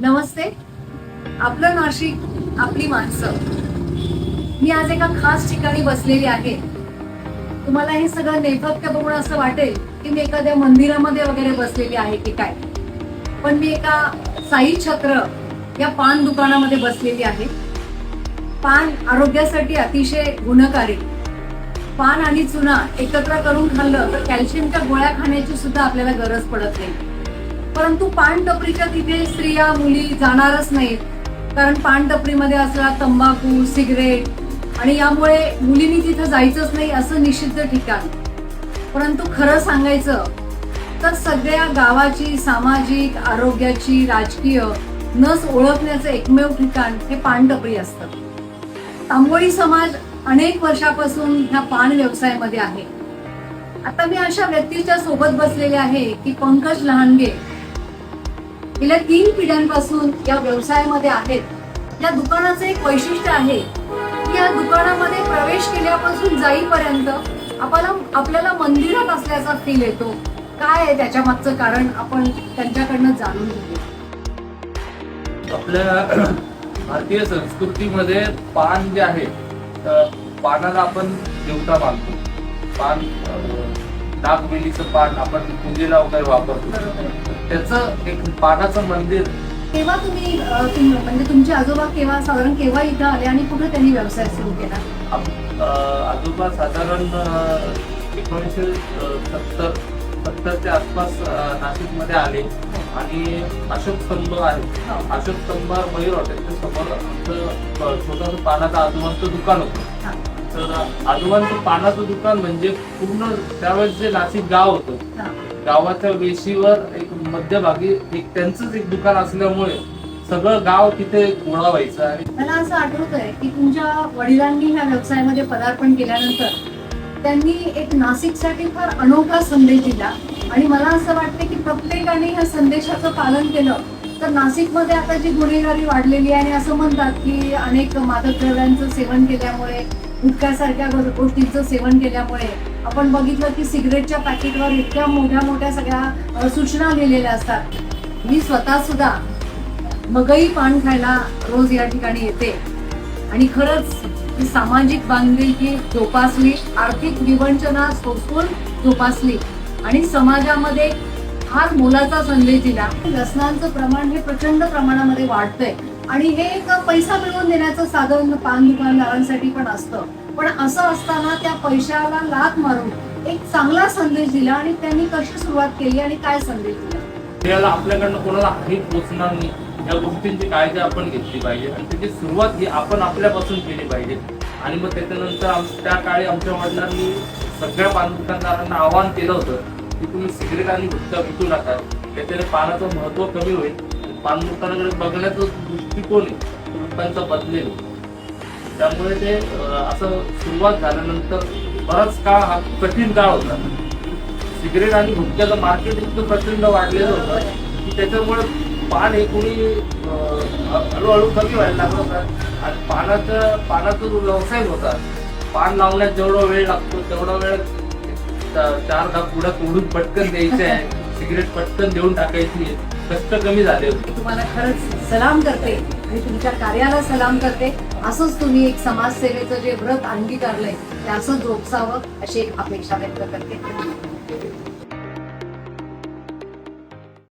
नमस्ते. आपलं नाशिक आपली माणसं. मी आज एका खास ठिकाणी बसलेली आहे. तुम्हाला हे सगळं नेपथ्य बघून असं वाटेल की मी एखाद्या मंदिरामध्ये वगैरे बसलेली आहे की काय. पण मी एका साई छत्र या पान दुकानामध्ये बसलेली आहे. पान आरोग्यासाठी अतिशय गुणकारी. पान आणि चुना एकत्र करून खाल्लं तर कॅल्शियमच्या गोळ्या खाण्याची सुद्धा आपल्याला गरज पडत नाही. परंतु पानटपरीच्या तिथे स्त्रिया मुली जाणारच नाहीत. कारण पानटपरीमध्ये असला तंबाखू सिगरेट आणि यामुळे मुलींनी तिथं जायचंच नाही असं निषिद्ध ठिकाण. परंतु खरं सांगायचं तर सगळ्या गावाची सामाजिक आरोग्याची राजकीय नस ओळखण्याचं एकमेव ठिकाण हे पानटपरी असतं. तांबोळी समाज अनेक वर्षापासून ह्या पान व्यवसायामध्ये आहे. आता मी अशा व्यक्तीच्या सोबत बसलेले आहे की पंकज लहानगे गेल्या तीन पिढ्यांपासून या व्यवसायामध्ये आहेत. या दुकानाचं एक वैशिष्ट्य आहे की या दुकानामध्ये प्रवेश केल्यापासून जाईपर्यंत आपल्याला आपल्याला मंदिरात असल्याचा फील येतो. काय आहे त्याच्या मागचं कारण आपण त्यांच्याकडनं जाणून घेऊ आपल्या भारतीय संस्कृतीमध्ये पान जे आहे पानाला आपण देवता मानतो. पान अं, नागवेलीचं पान आपण पूजेला वगैरे वापरतो. त्याचं एक पानाचं मंदिर तेव्हा तुम्ही म्हणजे तुमचे आजोबा केव्हा साधारण केव्हा इथं आले आणि कुठे त्यांनी व्यवसाय सुरू केला आजोबा साधारण एकोणीसशे सत्तर सत्तरच्या आसपास नाशिकमध्ये आले आणि अशोक स्तंभ आहे हो. अशोक स्तंभावर मयूर हॉटेलच्या समोर आमचं छोटंसं पानाचं आजोबांचं दुकान होतं. तर आजोबांचं पानाचं दुकान म्हणजे पूर्ण त्यावेळेस जे नाशिक गाव होतं. गावाच्या वेशीवर एक मध्यभागी एक त्यांचंच एक दुकान असल्यामुळे सगळं गाव तिथे गोळा व्हायचं आणि मला असं आठवत आहे की तुमच्या वडिलांनी ह्या व्यवसायामध्ये पदार्पण केल्यानंतर त्यांनी एक नाशिकसाठी फार अनोखा संदेश दिला. आणि मला असं वाटतं की प्रत्येकाने ह्या संदेशाचं पालन केलं तर नाशिकमध्ये आता जी गुन्हेगारी वाढलेली आहे आणि असं म्हणतात की अनेक मादक द्रव्यांचं सेवन केल्यामुळे गुटख्यासारख्या गोष्टींचं सेवन केल्यामुळे आपण बघितलं की सिगरेटच्या पॅकेटवर इतक्या मोठ्या मोठ्या सगळ्या सूचना लिहिलेल्या असतात. मी स्वतः सुद्धा मगई पान खायला रोज या ठिकाणी येते. आणि खरंच सामाजिक बांधिलकी जोपासली आर्थिक विवंचना सोसून जोपासली आणि समाजामध्ये फार मोलाचा संदेश दिला. व्यसनांचं प्रमाण हे प्रचंड प्रमाणामध्ये वाढतंय. आणि हे एक पैसा मिळवून देण्याचं साधन पान दुकानदारांसाठी पण असतं. पण असं असताना त्या पैशाला लाथ मारून एक चांगला संदेश दिला आणि त्यांनी कशी सुरुवात केली आणि काय संदेश दिला? आपल्याला आपल्याकडनं कोणाला हानी पोचणार नाही. या गोष्टींची काळजी आपण घेतली पाहिजे आणि त्याची सुरुवात ही आपण आपल्यापासून केली पाहिजे. आणि मग त्याच्यानंतर त्या काळी आमच्या वडिलांनी सगळ्या पान दुकानदारांना आवाहन केलं होतं की तुम्ही सिगरेट आणि गुटखा विकू नका. त्याच्याने पानाचं महत्त्व कमी होईल. आणि बघण्याचा दृष्टिकोन आहे लोकांचा बदलेल. त्यामुळे ते असं सुरुवात झाल्यानंतर बराच काळ हा कठीण काळ होता. सिगरेट आणि गुटख्याचं मार्केट इतकं प्रचंड वाढलेलं होतं की त्याच्यामुळे पान हे कोणी हळूहळू कमी व्हायला लागलं होतं. आणि पानाचं पानाचा जो व्यवसाय होता पान लावण्यात जेवढा वेळ लागतो तेवढा वेळ चार दहा पुढं तोडून पटकन द्यायचे आहे. सिगरेट पटकन देऊन टाकायची आहे. कष्ट कमी झाले होते. तुम्हाला खरंच सलाम करते आणि तुमच्या कार्याला सलाम करते. असंच तुम्ही एक समाजसेवेचं जे व्रत अंगीकारलंय ते असंच जोपसावं अशी एक अपेक्षा व्यक्त करते.